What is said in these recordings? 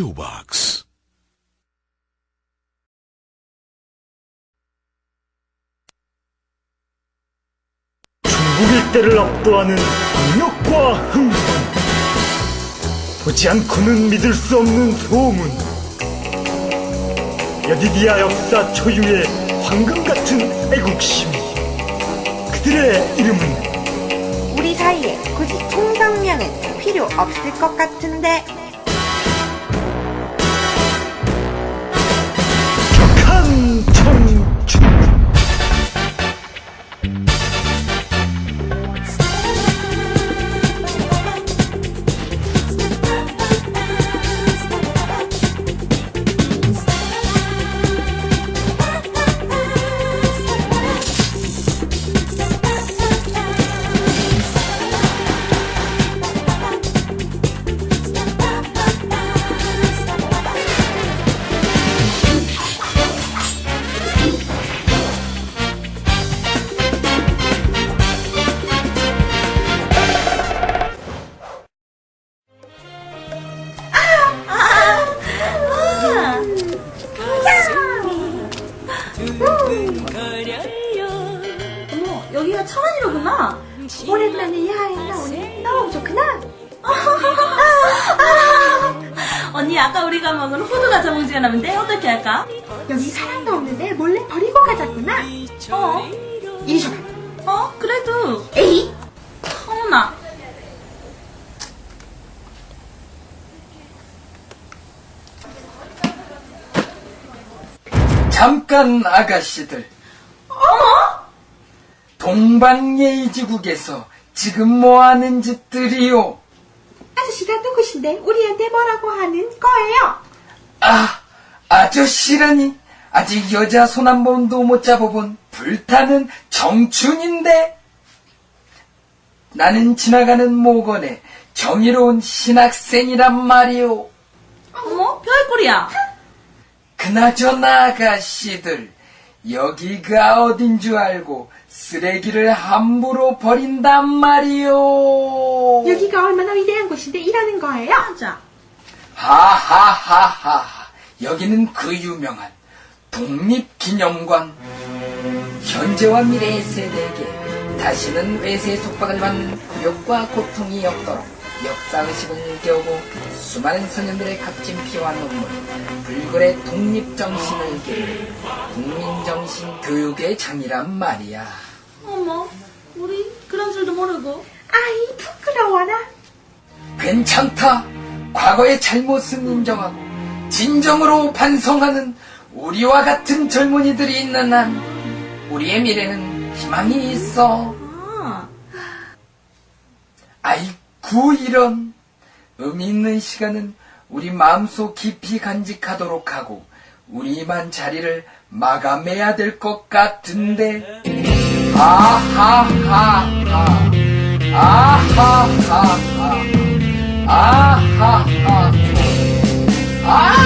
Shoebox. 중국 일대를 압도하는 강력과 흥분 보지 않고는 믿을 수 없는 소문. 여디디아 역사 초유의 황금 같은 애국심 그들의 이름은 우리 사이에 굳이 총성명은 필요 없을 것 같은데 여기가 천안이로구나. 오랜만에 야외 나오니 너무 좋구나 언니, 아까 우리가 먹은 호두가 나는데 어떻게 할까? 여기 사람도 없는데 몰래 버리고 가자꾸나 어? 이리 줘봐 어? 그래도. 에이 어머나. 잠깐 아가씨들. 동방예의 지국에서 지금 뭐하는 짓들이요? 아저씨가 누구신데 우리한테 뭐라고 하는 거예요? 아, 아저씨라니. 아직 여자 손 한 번도 못 잡아본 불타는 정춘인데. 나는 지나가는 모건의 정의로운 신학생이란 말이오. 어머, 별꼴이야. 그나저나 아가씨들 여기가 어딘 줄 알고 쓰레기를 함부로 버린단 말이오. 여기가 얼마나 위대한 곳인데 이러는 거예요? 맞아. 하하하하 여기는 그 유명한 독립기념관 현재와 미래의 세대에게 다시는 외세의 속박을 받는 굴욕과 고통이 없도록 역사의식을 일깨우고 수많은 소년들의 값진 피와 눈물 불굴의 독립정신을 기르는 국민정신 교육의 장이란 말이야 어머, 우리 그런 줄도 모르고. 아이 부끄러워라 괜찮다. 과거의 잘못은 인정하고 진정으로 반성하는 우리와 같은 젊은이들이 있는 한 우리의 미래는 희망이 있어. 아, 아이 쿠 이런 의미 있는 시간은 우리 마음속 깊이 간직하도록 하고 우리만 자리를 마감해야 될 것 같은데. 아하하하. 아하하하. 아하하 오늘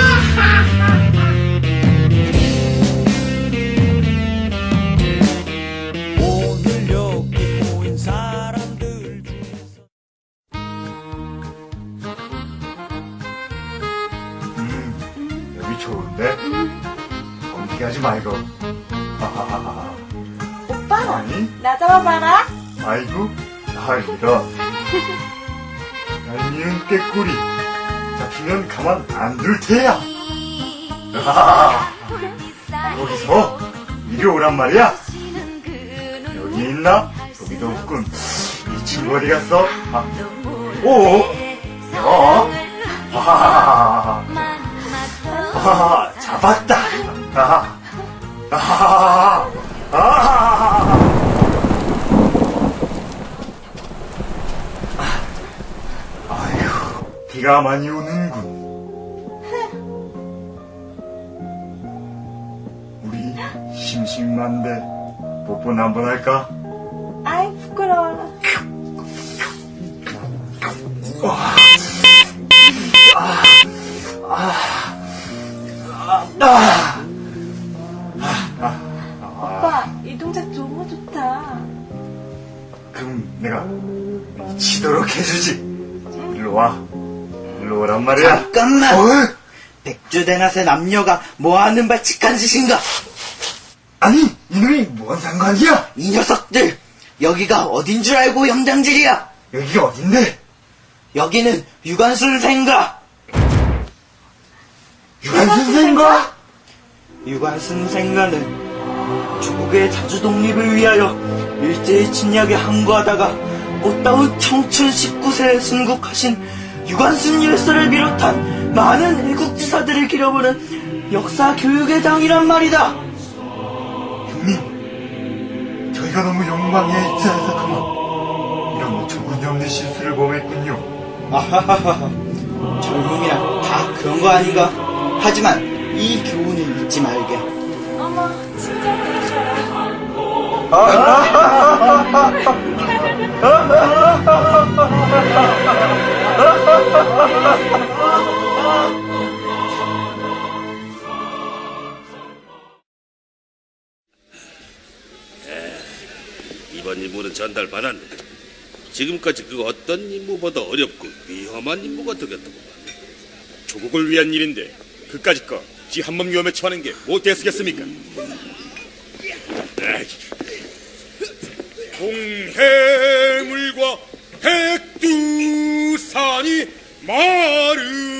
좋은데? 공기하지 말고. 하하하하 오빠? 아니? 나 잡아봐라. 아이고 아 이런 얄미운 꾀꼬리. 잡히면 가만 안 둘 테야. 아하하. 여기서 이리 오란 말이야. 여기 있나? 여기도 없군. 이 친구 어디 갔어? 아, 오! 어? 아하하하 아하하 잡았다 아하 아하하하 아하하하 아휴, 비가 많이 오는군. 우리 심심한데 뽀뽀나 한번 할까? 그럼 내가 미치도록 해주지. 일로 와. 일로 오란 말이야. 잠깐만. 어이, 백주대낮에 남녀가 뭐하는 발칙한 짓인가? 아니, 이놈이 뭔 상관이야? 이 녀석들! 여기가 어딘 줄 알고 염장질이야! 여기가 어딘데? 여기는 유관순 생가! 유관 선생과? 유관순 생가는 조국의 자주 독립을 위하여 일제의 침략에 항거하다가 꽃다운 청춘 19세에 순국하신 유관순 열사를 비롯한 많은 애국지사들을 기려보는 역사 교육의 장이란 말이다! 형님, 저희가 너무 욕망에 입사해서 그만 이런 어처구니 없는 실수를 범했군요. 아하하하. 젊음이란 다 그런 거 아닌가? 하지만 이 교훈을 잊지 말게. 어머, 진짜. 이번 임무는 전달 받았네. 지금까지 그 어떤 임무보다 어렵고 위험한 임무가 되겠다고 봐. 조국을 위한 일인데 그까짓 거 지 한몸 위험에 처하는 게못 됐겠습니까? 동해물과 백두산이 마르